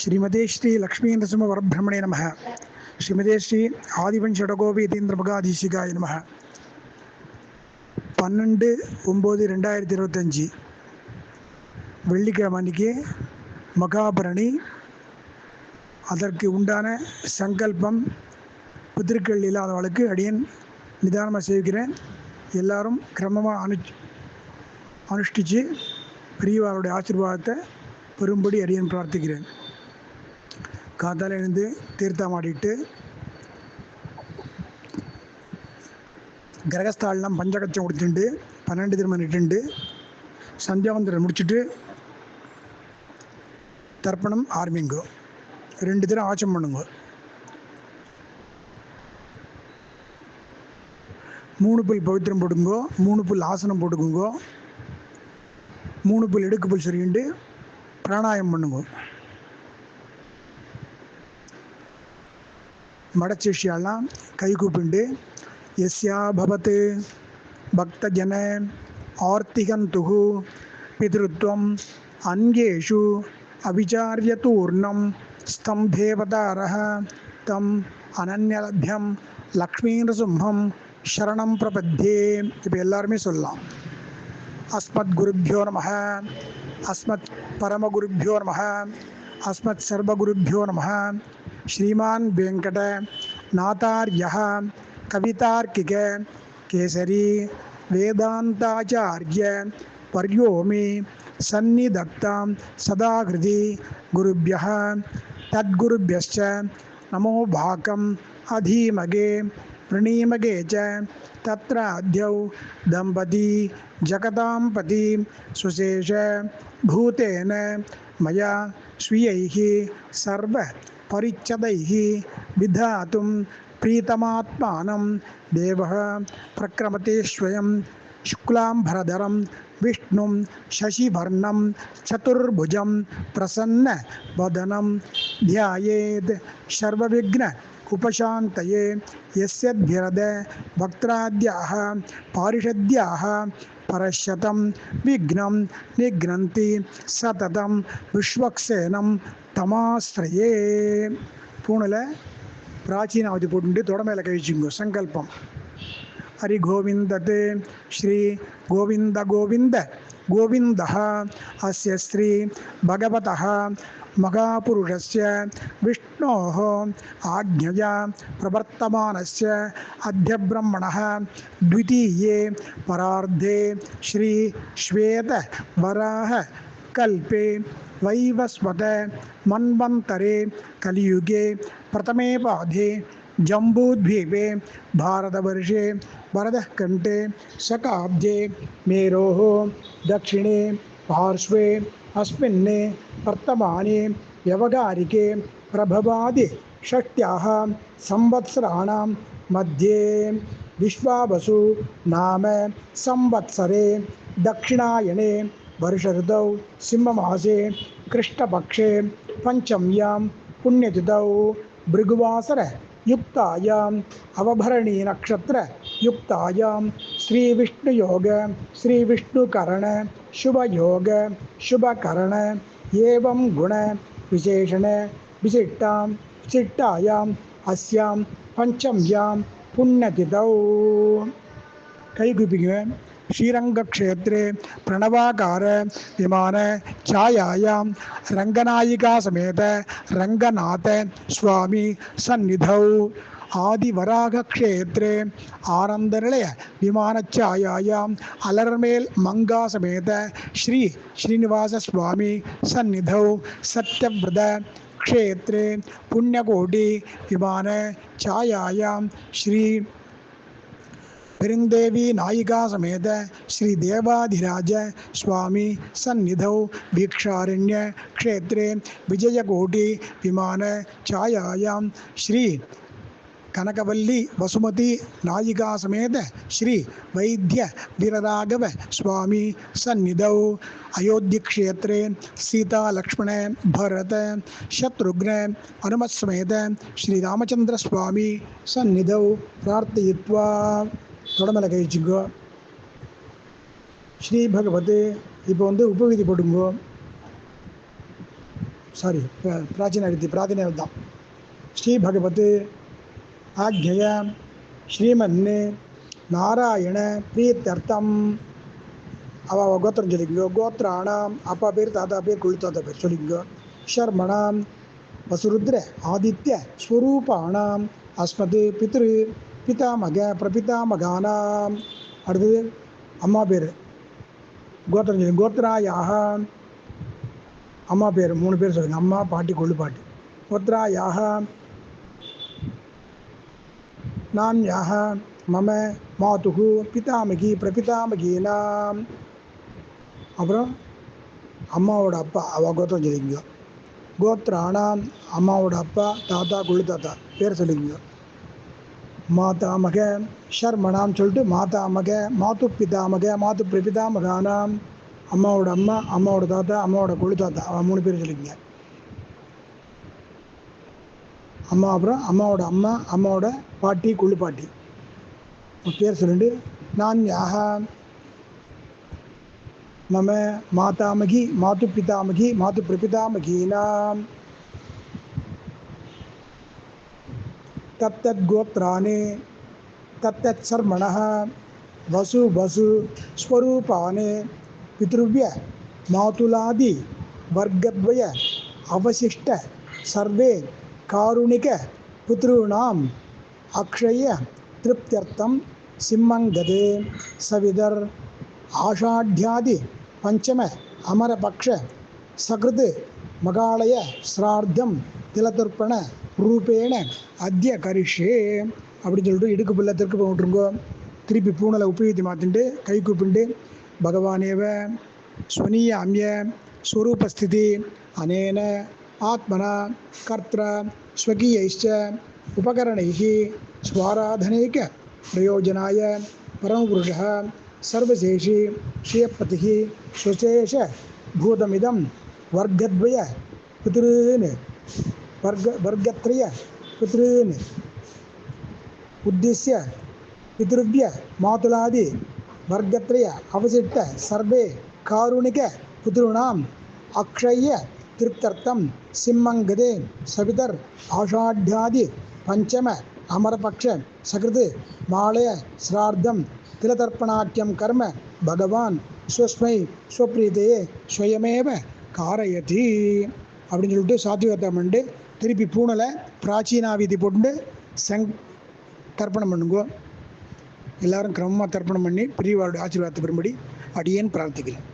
ஸ்ரீமதே ஸ்ரீ லக்ஷ்மீ நரசிம்ம வரபிரமணே நம. ஸ்ரீமதே ஸ்ரீ ஆதிவஞ்சடகோபீதீந்திர மகாதீசிகாய நம. பன்னெண்டு ஒம்பது ரெண்டாயிரத்தி இருபத்தஞ்சி. வெள்ளிக்கிழமை அன்னைக்கு மகாபரணி. அதற்கு உண்டான சங்கல்பம் பித்திருக்கள் இல்லாதவளுக்கு அடியன் நிதானமாக சேவிக்கிறேன். எல்லாரும் கிரமமாக அனு அனுஷ்டித்து பெரியவாருடைய ஆசீர்வாதத்தை பெரும்படி அடியன் பிரார்த்திக்கிறேன். காத்தால் எழுந்து தீர்த்தமாடிட்டு கிரகஸ்தாலெலாம் பஞ்சகச்சம் கொடுத்துட்டு பன்னெண்டு திரும்ப நிட்டுண்டு சந்தியாவந்தரம் முடிச்சுட்டு தர்ப்பணம் ஆரம்பிங்கோ ரெண்டு தினம் ஆச்சம் பண்ணுங்க. மூணு புல் பவித்திரம் போடுங்கோ மூணு புல் ஆசனம் போட்டுக்குங்கோ மூணு புல் எடுக்கு புல் சரிண்டு பிராணாயம் பண்ணுங்க. மடச்சிஷ்யாலாம் கை கூப்பிண்டு எஸ்யா பவத் பக்தஜன ஆர்த்திகந்துகு பிதிருத்வம் அங்கேஷு அவிச்சாரியதூர்ணம் ஸ்தம்பேவதாரः தம் அனன்யலபியம் லக்ஷ்மீனசிம்ஹம் சரணம் பிரபத்தியே இப்போ எல்லாருமே சொல்லலாம் அஸ்மத் குருப்பியோ நம அஸ்மத் பரமகுருப்பியோ நம அஸ்மத் சர்வகுருப்பியோ நம श्रीमान वेंकट नाथार्य कवितार्किक, केसरी वेदांताचार्य पर्योमी, सन्निधत्ता सदा हृदि गुरुभ्य तद्गुभ्य नमो भाक, अधीमगे, प्रणीमगे च दंपती जगतांपति सुशेष, भूतेन मैं स्वीय सर्व परिच्छदैः विधातुं प्रीतमात्मानं। देवः प्रक्रमते स्वयं शुक्लाम्भरधरं, विष्णुं शशिवर्णं, चतुर्भुजं, प्रसन्नवदनं ध्यायेत् सर्वविघ्न उपशान्तये यस्यद्भिरद वक्त्राद्याः, पारिषद्याः, परशतं विघ्नं निघ्नन्ति सततं विश्वक्सेनं தமாஸ்திரயே பூணில் பிராச்சீனாவதி போட்டு தொட மேலே கழிச்சுங்க சங்கல்பம் ஹரி கோவிந்தத் ஸ்ரீ கோவிந்த கோவிந்த गोविन्दः अस्य श्री भगवतः महापुरुषस्य विष्णोः आज्ञया प्रवर्तमानस्य अध्यब्रह्मणः द्वितीये परार्धे श्री श्वेतवराह कल्पे वैवस्वत मन्वन्तरे कलियुगे प्रथमे पाधे जम्बूद्वीपे भारतवर्षे वरदकण्ठे शकाब्दे मेरोः दक्षिणे पार्श्वे अस्मिन् वर्तमाने व्यवहारिके प्रभवादि षष्ट्याः संवत्सराणां मध्ये विश्वावसु नाम संवत्सरे दक्षिणायने वर्षऋतौ सिंहमासे कृष्णपक्षे पञ्चम्यां पुण्यतिथौ भृगुवासर युक्तायाम् अवभरणी नक्षत्र युक्तायां श्रीविष्णुयोग श्रीविष्णुकरण शुभयोग शुभकरण एवं गुण विशेषण विशिष्टां विशिष्टायाम् अस्यां पञ्चम्यां पुण्यतिथौ கைகுப்பிங்க श्रीरंग क्षेत्रे प्रणवाकार विमान छायायां रंगनायिका समेत रंगनाथ स्वामी सन्निधौ। आदिवराह क्षेत्रे आनंद निलय विमान छायायां अलरमेल मंगा समेत श्री श्रीनिवास स्वामी सन्निधौ। सत्यव्रत क्षेत्रे पुण्यकोटि विमान छायायां श्री हिरंदेवी नायिका समेत श्री देवाधिराज स्वामी सन्निध भीक्षारण्य क्षेत्रे विजयकोटि विमान छायायां श्री कनकवल्ली वसुमती नायिका समेत श्री वैद्य वीरराघव स्वामी सन्निधौ अयोध्य सीता लक्ष्मण भरत शत्रुघ्न हनुमत समेत श्री रामचंद्र स्वामी சந்நிதௌ பிரார்த்தயித்வா தொடமலை ஸ்ரீ பகவத் இப்போ வந்து உபவிதி போட்டுங்கோ சாரி பிராச்சீன வித்தி பிராச்சீன தான். ஸ்ரீ பகவத் ஆக்ஞய ஸ்ரீமன் நாராயண பிரீத்தர்த்தம். அவ அவ கோத்திரம் சொல்லிக்கோ. கோத்திராணாம் அப்பா பேர் தாத்தா பேர் குழு பேர் சொல்லிக்கோ. ஷர்மணாம் வசுருத்ர ஆதித்ய ஸ்வரூபாணாம் அஸ்மது பித்ரு பிதாமக பிரபிதாமகானாம். அடுத்தது அம்மா பேர். கோத்திரம் சொல்லி கோத்ராயாக. அம்மா பேர் மூணு பேர் சொல்லுங்கள் அம்மா பாட்டி கொள்ளு பாட்டி. கோத்ராயாக. நான்யாக. மம மாதுகு பிதாமகி பிரபிதாமகீனாம். அப்புறம் அம்மாவோட அப்பா அவ கோத்திரம் சொல்லிங்க கோத்ராணாம் அம்மாவோட அப்பா தாத்தா கொள்ளு தாத்தா. பேர் சொல்லிங்க மாதாமக ஷர்மணாம் சொல்லிட்டு மாதாமக மாத்து பிதாமக மாத்து பிரபிதாமகானாம் அம்மாவோட அம்மா அம்மாவோட தாத்தா அம்மாவோட கொழு தாத்தா. அவன் மூணு பேர் சொல்லிக்கங்க அம்மா அப்புறம் அம்மாவோட அம்மா அம்மாவோட பாட்டி குழு பாட்டி. பேர் சொல்லிட்டு நான் யாக மம மாதாமகி மாத்து பிதாமகி மாத்து பிரபிதாமகீனாம் तब तत् गोत्राणे वसु वसु स्वरूपाने पितृव्य, मातुलादि, वर्गद्वय, अवशिष्ट, सर्वे, कारुणिक, पितॄणाम, अक्षय तृप्त सिंहंगदे, सविदर, आषाढ़्यादि पंचम अमरपक्ष, सकृत, मगालय, श्राद्धम திலதர்ப்பண ரூபேண அத்திய கரிஷே அப்படின்னு சொல்லிட்டு இடுக்கு பிள்ளை தெற்கு போட்டுருங்கோ திருப்பி பூனலை உபயோகித்து மாற்றிண்டு கை கூப்பிண்டு பகவானேவ ஸ்வனீய அம்ய ஸ்வரூபஸ்திதி அனேன ஆத்மனா கர்த்திர ஸ்வகீயைச்ச உபகரணைகி ஸ்வாராதனைக்க பிரயோஜனாய பரமபுருஷ சர்வசேஷி ஸ்ரீயப்பதி சுசேஷ பூதமிதம் வர்க்கத்வய பிதிருன்னு. वर्ग वर्गत्रय पितॄन् उद्दिश्य पितृभ्य मातुलादि वर्गत्रय अवशिष्ट सर्वे कारुणिक पितॄणाम् अक्षय्य திருப்தர்த்தம் சிம்மங்கதே சபிதர் ஆஷாட்யாதி பஞ்சம அமரபக்ஷ சகிருது மாலய சிரார்த்தம் திலதர்ப்பணாக்கியம் கர்ம பகவான் ஸ்வஸ்மை ஸ்வப்ரீதையே ஸ்வயமேவ காரயதி அப்படின்னு சொல்லிட்டு சாத்விகத்தம் பண்ணிட்டு திருப்பி பூனலை பிராச்சீனா வீதி போட்டு சங் தர்ப்பணம் பண்ணுங்கோ. எல்லாரும் கிரமமாக தர்ப்பணம் பண்ணி பெரியவாருடைய ஆசீர்வாதத்தை பெறும்படி அடியேன் பிரார்த்திக்கிறேன்.